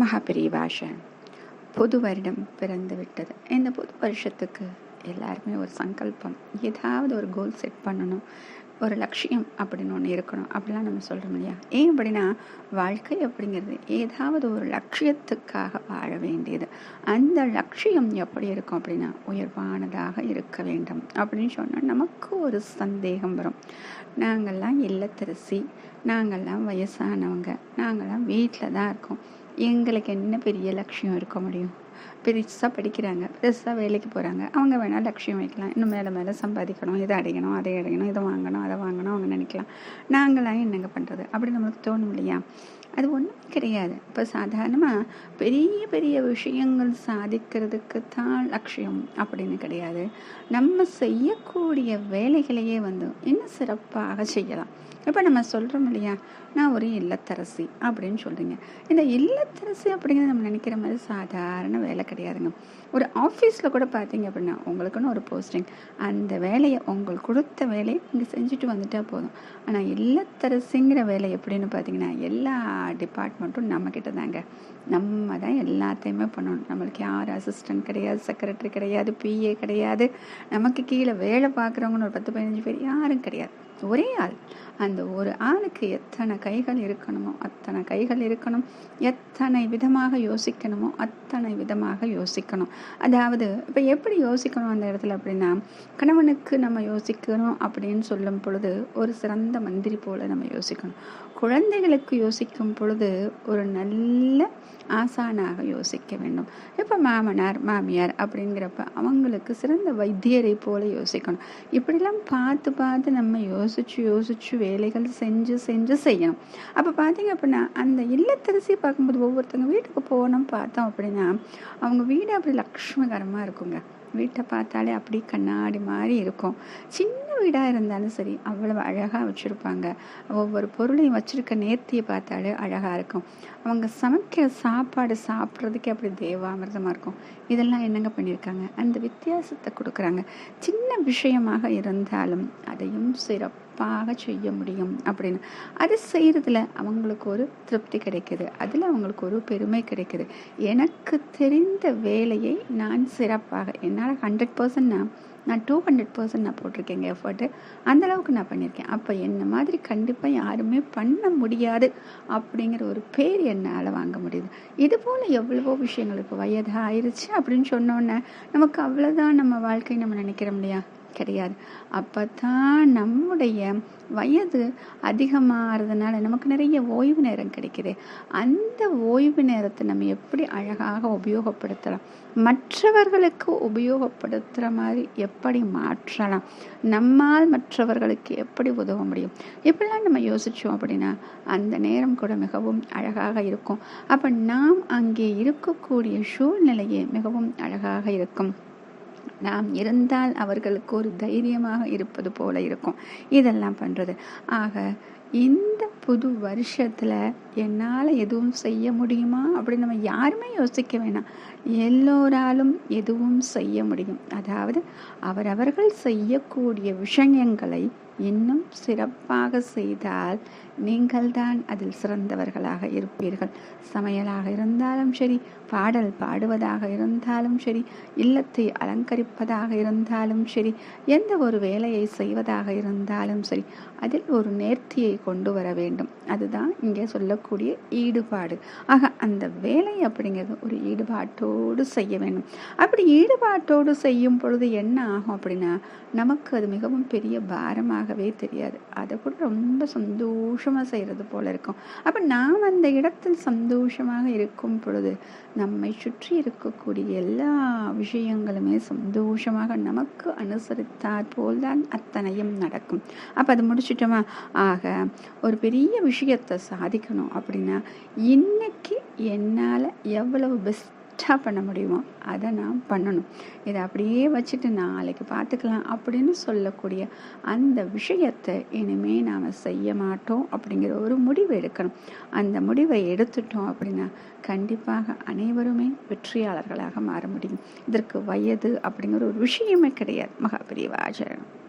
மகாபிரிவாஷன் புது வருடம் பிறந்து விட்டது. இந்த புது வருஷத்துக்கு எல்லாருமே ஒரு சங்கல்பம். ஏதாவது ஒரு கோல் செட் பண்ணணும். ஒரு லட்சியம் அப்படின்னு ஒன்று இருக்கணும். அப்படிலாம் நம்ம சொல்கிறோம் இல்லையா? ஏன் அப்படின்னா வாழ்க்கை அப்படிங்கிறது ஏதாவது ஒரு லட்சியத்துக்காக வாழ வேண்டியது. அந்த லட்சியம் எப்படி இருக்கும் அப்படின்னா உயர்வானதாக இருக்க வேண்டும் அப்படின்னு சொன்னால் நமக்கு ஒரு சந்தேகம் வரும். நாங்கள்லாம் இல்லத்தரசி. நாங்கள்லாம் வயசானவங்க. நாங்கள்லாம் வீட்டில் தான் இருக்கோம். எங்களுக்கு என்ன பெரிய லட்சியம் இருக்க முடியும்? பெருசாக படிக்கிறாங்க. பெருசாக வேலைக்கு போகிறாங்க அவங்க வேணால் லட்சியம் வைக்கலாம். இன்னும் மேலே மேலே சம்பாதிக்கணும். இதை அடையணும் அதை அடையணும் இதை வாங்கணும் அதை வாங்கணும் அவங்க நினைக்கலாம். நாங்களாம் என்னங்க பண்ணுறது அப்படி நம்மளுக்கு தோணும் இல்லையா? அது ஒன்றும் கிடையாது. இப்போ சாதாரணமாக பெரிய பெரிய விஷயங்கள் சாதிக்கிறதுக்கு தான் லட்சியம் அப்படின்னு கிடையாது. நம்ம செய்யக்கூடிய வேலைகளையே வந்து இன்னும் சிறப்பாக செய்யலாம்? இப்போ நம்ம சொல்கிறோம் இல்லையா? நான் ஒரு இல்லத்தரசி அப்படின்னு சொல்கிறீங்க இந்த இல்லத்தரசி அப்படிங்கிறது நம்ம நினைக்கிற மாதிரி சாதாரண வேலை கிடையாதுங்க. ஒரு ஆஃபீஸில் கூட பார்த்தீங்க அப்படின்னா உங்களுக்குன்னு ஒரு போஸ்டிங் அந்த வேலையை உங்களுக்கு கொடுத்த வேலையை இங்கே செஞ்சுட்டு வந்துட்டால் போதும். ஆனால் இல்லத்தரசிங்கிற வேலை எப்படின்னு பார்த்தீங்கன்னா எல்லா டிபார்ட்மெண்ட்டும் நம்மக்கிட்ட தாங்க. நம்ம தான் எல்லாத்தையுமே பண்ணணும். நம்மளுக்கு யார் அசிஸ்டன்ட் கிடையாது செக்ரட்டரி கிடையாது பிஏ கிடையாது. நமக்கு கீழே வேலை பார்க்குறவங்கன்னு ஒரு பத்து பதினஞ்சு பேர் யாரும் கிடையாது. ஒரே ஆள். அந்த ஒரு ஆளுக்கு எத்தனை கைகள் இருக்கணுமோ அத்தனை கைகள் இருக்கணும். எத்தனை விதமாக யோசிக்கணுமோ அத்தனை விதமாக யோசிக்கணும். அதாவது இப்போ எப்படி யோசிக்கணும் அந்த இடத்துல அப்படின்னா கணவனுக்கு நம்ம யோசிக்கணும் அப்படின்னு சொல்லும் பொழுது ஒரு சிறந்த மந்திரி போல நம்ம யோசிக்கணும். குழந்தைகளுக்கு யோசிக்கும் பொழுது ஒரு நல்ல ஆசானாக யோசிக்க வேண்டும். இப்போ மாமனார் மாமியார் அப்படிங்கிறப்ப அவங்களுக்கு சிறந்த வைத்தியரை போல யோசிக்கணும். இப்படிலாம் பார்த்து பார்த்து நம்ம யோசிச்சு யோசிச்சு வேலைகள் செஞ்சு செஞ்சு செய்யணும். அப்போ பார்த்தீங்க அப்படின்னா அந்த இல்லத்தரசி பார்க்கும்போது ஒவ்வொருத்தங்க வீட்டுக்கு போனோம் பார்த்தோம் அப்படின்னா அவங்க வீடு அப்படி லக்ஷ்மகரமாக இருக்குங்க. வீட்டை பார்த்தாலே அப்படி கண்ணாடி மாதிரி இருக்கும். சின்ன வீடாக இருந்தாலும் சரி அவ்வளவு அழகாக வச்சுருப்பாங்க. ஒவ்வொரு பொருளையும் வச்சுருக்க நேர்த்தியை பார்த்தாலே அழகாக இருக்கும். அவங்க சமைக்க சாப்பாடு சாப்பிட்றதுக்கே அப்படி தேவாமிர்தமாக இருக்கும். இதெல்லாம் என்னங்க பண்ணியிருக்காங்க? அந்த வித்தியாசத்தை கொடுக்குறாங்க. சின்ன விஷயமாக இருந்தாலும் அதையும் சிறப்பாக செய்ய முடியும் அப்படின்னு. அது செய்கிறதுல அவங்களுக்கு ஒரு திருப்தி கிடைக்குது. அதில் அவங்களுக்கு ஒரு பெருமை கிடைக்குது. எனக்கு தெரிந்த வேலையை நான் சிறப்பாக என்னால் ஹண்ட்ரட் பர்சன்ட் நான் நான் டூ ஹண்ட்ரட் பர்சன்ட் நான் போட்டிருக்கேங்க எஃபர்ட்டு அந்தளவுக்கு நான் பண்ணியிருக்கேன். அப்போ என்ன மாதிரி கண்டிப்பாக யாருமே பண்ண முடியாது அப்படிங்கிற ஒரு பேர் என்னால் வாங்க முடியுது. இது போல் எவ்வளவோ விஷயங்கள் இப்போ வயது ஆயிடுச்சு அப்படின்னு சொன்னோன்னே நமக்கு அவ்வளோதான் நம்ம வாழ்க்கை நம்ம நினைக்கிறோம் இல்லையா? கிடையாது. அப்போ தான் நம்முடைய வயது அதிகமாகிறதுனால நமக்கு நிறைய ஓய்வு நேரம் கிடைக்குது. அந்த ஓய்வு நேரத்தை நம்ம எப்படி அழகாக உபயோகப்படுத்தலாம்? மற்றவர்களுக்கு உபயோகப்படுத்துகிற மாதிரி எப்படி மாற்றலாம்? நம்மால் மற்றவர்களுக்கு எப்படி உதவ முடியும்? இப்படிலாம் நம்ம யோசித்தோம் அப்படின்னா அந்த நேரம் கூட மிகவும் அழகாக இருக்கும். அப்போ நாம் அங்கே இருக்கக்கூடிய சூழ்நிலையே மிகவும் அழகாக இருக்கும். நாம் இருந்தால் அவர்களுக்கு ஒரு தைரியமாக இருப்பது போல இருக்கும். இதெல்லாம் பண்ணுறது ஆக இந்த புது வருஷத்தில் என்னால் எதுவும் செய்ய முடியுமா? அப்படின்னு நம்ம யாருமே யோசிக்க வேணாம். எல்லோராலும் எதுவும் செய்ய முடியும். அதாவது அவரவர்கள் செய்யக்கூடிய விஷயங்களை இன்னும் சிறப்பாக செய்தால் நீங்கள்தான் அதில் சிறந்தவர்களாக இருப்பீர்கள். சமையலாக இருந்தாலும் சரி பாடல் பாடுவதாக இருந்தாலும் சரி இல்லத்தை அலங்கரிப்பதாக இருந்தாலும் சரி எந்த ஒரு வேலையை செய்வதாக இருந்தாலும் சரி அதில் ஒரு நேர்த்தியை கொண்டு வர வேண்டும். அதுதான் இங்கே சொல்லக்கூடிய ஈடுபாடு. ஆக அந்த வேலை அப்படிங்கிறது ஒரு ஈடுபாட்டோடு செய்ய வேண்டும். அப்படி ஈடுபாட்டோடு செய்யும் பொழுது என்ன ஆகும் அப்படின்னா நமக்கு அது மிகவும் பெரிய ஆகவே தெரியாது. அதை கூட ரொம்ப சந்தோஷமாக செய்கிறது போல இருக்கும். அப்போ நாம் அந்த இடத்தில் சந்தோஷமாக இருக்கும் பொழுது நம்மை சுற்றி இருக்கக்கூடிய எல்லா விஷயங்களுமே சந்தோஷமாக நமக்கு அனுசரித்தாற் போல்தான் அத்தனையும் நடக்கும். அப்போ அது முடிச்சிட்டோமா? ஆக ஒரு பெரிய விஷயத்தை சாதிக்கணும் அப்படின்னா இன்னைக்கு என்னால் எவ்வளவு பெஸ்ட் கரெக்டாக பண்ண முடியுமோ? அதை நான் பண்ணணும். இதை அப்படியே வச்சுட்டு நாளைக்கு பார்த்துக்கலாம் அப்படின்னு சொல்லக்கூடிய அந்த விஷயத்தை இனிமே நாம் செய்ய மாட்டோம் அப்படிங்கிற ஒரு முடிவு எடுக்கணும். அந்த முடிவை எடுத்துட்டோம் அப்படின்னா கண்டிப்பாக அனைவருமே வெற்றியாளர்களாக மாற முடியும். இதற்கு வயது அப்படிங்கிற ஒரு விஷயமே கிடையாது. மகாபிரிவாச்சரணம்